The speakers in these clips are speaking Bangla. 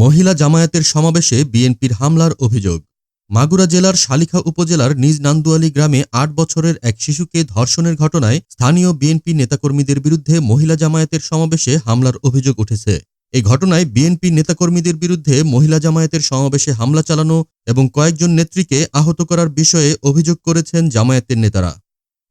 মহিলা জামায়াতের সমাবেশে বিএনপির হামলার অভিযোগ। মাগুরা জেলার শালিখা উপজেলার নিজ নান্দুয়ালি গ্রামে আট বছরের এক শিশুকে ধর্ষণের ঘটনায় স্থানীয় বিএনপি নেতাকর্মীদের বিরুদ্ধে মহিলা জামায়াতের সমাবেশে হামলার অভিযোগ উঠেছে। এই ঘটনায় বিএনপি নেতাকর্মীদের বিরুদ্ধে মহিলা জামায়াতের সমাবেশে হামলা চালানো এবং কয়েকজন নেত্রীকে আহত করার বিষয়ে অভিযোগ করেছেন জামায়াতের নেতারা।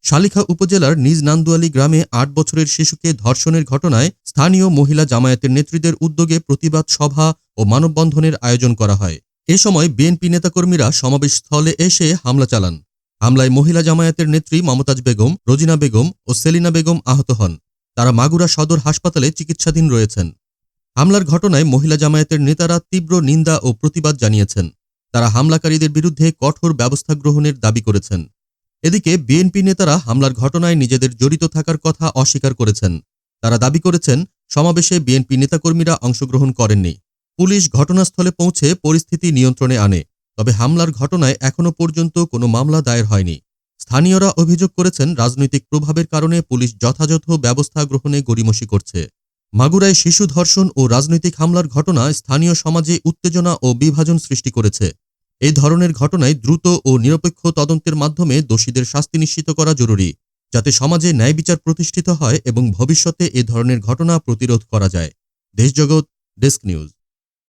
শালিখা উপজেলার নিজ নান্দুয়ালি গ্রামে আট বছরের শিশুকে ধর্ষণের ঘটনায় স্থানীয় মহিলা জামায়াতের নেত্রীদের উদ্যোগে প্রতিবাদ সভা ও মানববন্ধনের আয়োজন করা হয়। এ সময় বিএনপি নেতাকর্মীরা সমাবেশস্থলে এসে হামলা চালান। হামলায় মহিলা জামায়াতের নেত্রী মমতাজ বেগম, রোজিনা বেগম ও সেলিনা বেগম আহত হন। তারা মাগুরা সদর হাসপাতালে চিকিৎসাধীন রয়েছেন। হামলার ঘটনায় মহিলা জামায়াতের নেতারা তীব্র নিন্দা ও প্রতিবাদ জানিয়েছেন। তারা হামলাকারীদের বিরুদ্ধে কঠোর ব্যবস্থা গ্রহণের দাবি করেছেন। এদিকে বিএনপি নেতারা হামলার ঘটনায় নিজেদের জড়িত থাকার কথা অস্বীকার করেছেন। তারা দাবি করেছেন, সমাবেশে বিএনপি নেতাকর্মীরা অংশগ্রহণ করেননি। পুলিশ ঘটনাস্থলে পৌঁছে পরিস্থিতি নিয়ন্ত্রণে আনে, তবে হামলার ঘটনায় এখনও পর্যন্ত কোনো মামলা দায়ের হয়নি। স্থানীয়রা অভিযোগ করেছেন, রাজনৈতিক প্রভাবের কারণে পুলিশ যথাযথ ব্যবস্থা গ্রহণে গড়িমসি করছে। মাগুরায় শিশু ধর্ষণ ও রাজনৈতিক হামলার ঘটনা স্থানীয় সমাজে উত্তেজনা ও বিভাজন সৃষ্টি করেছে। এই ধরনের ঘটনায় দ্রুত ও নিরপেক্ষ তদন্তের মাধ্যমে দোষীদের শাস্তি নিশ্চিত করা জরুরি, যাতে সমাজে ন্যায় বিচার প্রতিষ্ঠিত হয় এবং ভবিষ্যতে এ ধরনের ঘটনা প্রতিরোধ করা যায়। Deshjagat desk news.